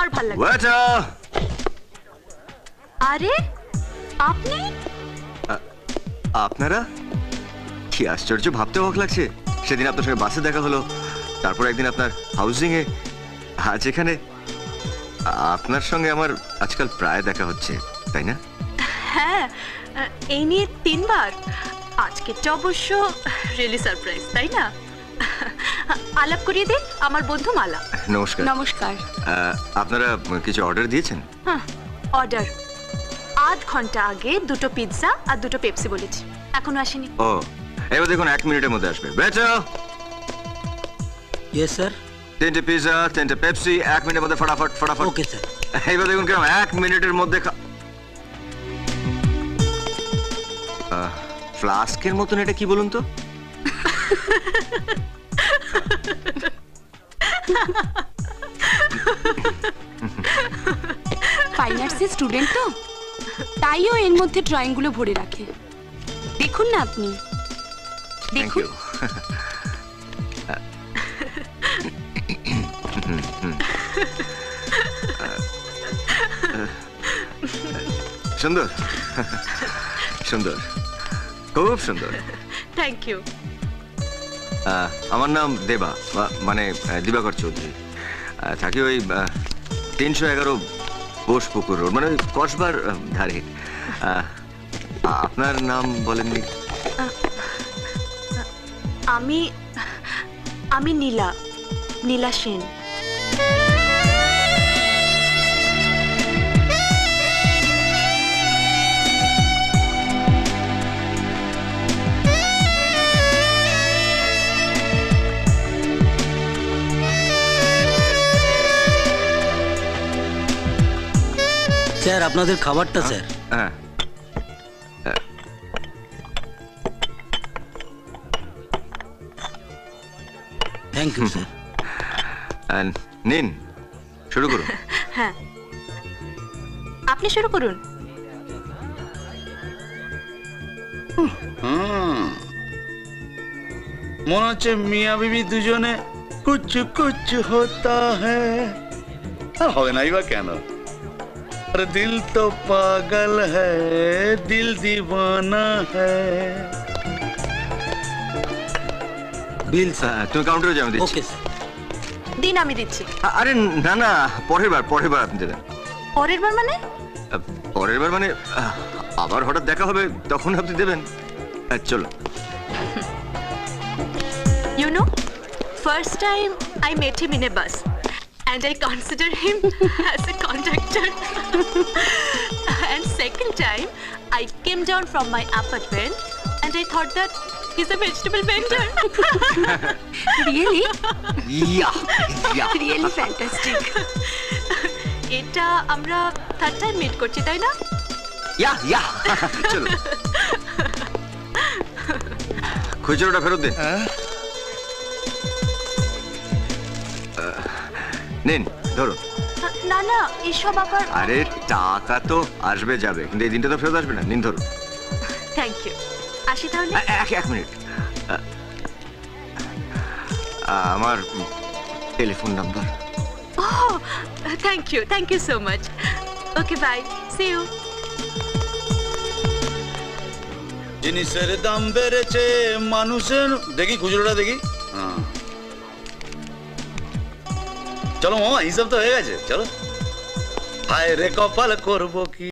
আর ভালো লাগে ওয়েটার আরে আপনি? আপনারা? কি আশ্চর্য ভাবতে অবাক লাগছে। সেদিন আপনার সঙ্গে বাসে দেখা হলো। তারপর একদিন আপনার হাউজিং এ আজ এখানে। আপনার সঙ্গে আমার আজকাল প্রায় দেখা হচ্ছে তাই না? হ্যাঁ এই নিয়ে তিনবার। আজকেরটা অবশ্য রিয়েলি সারপ্রাইজ তাই না? আলাপ করিয়ে দে আমার বন্ধু মালা। নমস্কার। নমস্কার। আপনারা কিছু অর্ডার দিয়েছেন? হ্যাঁ অর্ডার। আধ ঘণ্টা আগে দুটো পিৎজা আর দুটো পেপসি বলেছি। এখনও আসেনি। ও এবার দেখুন এক মিনিটের মধ্যে আসবে। বেটার ইয়েস স্যার তিনটে পিৎজা তিনটে পেপসি এক মিনিটের মধ্যে ফটাফট ফটাফট। ওকে স্যার এইবার দেখুন কেমন এক মিনিটের মধ্যে ফ্লাস্কের মতন এটা কি বলুন তো? ফাইন আর্টসের স্টুডেন্ট তো? তাই ও এর মধ্যে ড্রয়িংগুলো ভরে রাখে। দেখুন না আপনি। দেখুন। সুন্দর। সুন্দর। খুব সুন্দর। থ্যাংক ইউ আমার নাম দেবা মানে দিবাকর চৌধুরী। থাকি ওই তিনশো এগারো বোস পুকুর রোড মানে ওই কসবার ধারে। আপনার নাম বলেননি? আমি আমি নীলা নীলা সেন। স্যার আপনাদের খাবারটা স্যার। হ্যাঁ। থ্যাংক ইউ স্যার And নিন শুরু করুন। হ্যাঁ। আপনি শুরু করুন। মনে হচ্ছে মিয়া বিবি দুজনে কুচ কুচ হতা হ্যাঁ হবে নাই বা কেন? আর দিল তো পাগল হ্যায় দিল দিওয়ানা হ্যায় বিল স্যার তুমি কাউন্টারে যাও দিচ্ছি। ওকে স্যার দিন আমি দিচ্ছি। আ- আরে না না পরের বার পরের বার আপনি দেবেন। পরের বার মানে? আহ, পরের বার মানে আহ, আবার হঠাৎ দেখা হবে তখন আপনি দেবেন। আহ, চলো। You know, first time I met him in a bus and I consider him as a conductor. and second time, I came down from my apartment and I thought that he's a vegetable vendor. Really ya ya really fantastic এটা আমরা third time meet করছি তাই না ইয়া ইয়া চলো খুচরোটা ফেরত দিন আহ, নিন ধরুন না না এসব আবার আরে টাকা তো আসবে যাবে কিন্তু এই দিনটা তো ফেরত আসবে না নিন ধরুন থ্যাংক ইউ আসি তাহলে এক এক মিনিট আমার telephone number Oh, thank you. Thank you so much. Okay, bye. See you. জিনিসের দাম বেড়েছে মানুষের দেখি খুচরোটা দেখি চলো মামা হিসাব তো হয়ে গেছে চলো। হায় রে কপাল করব কি?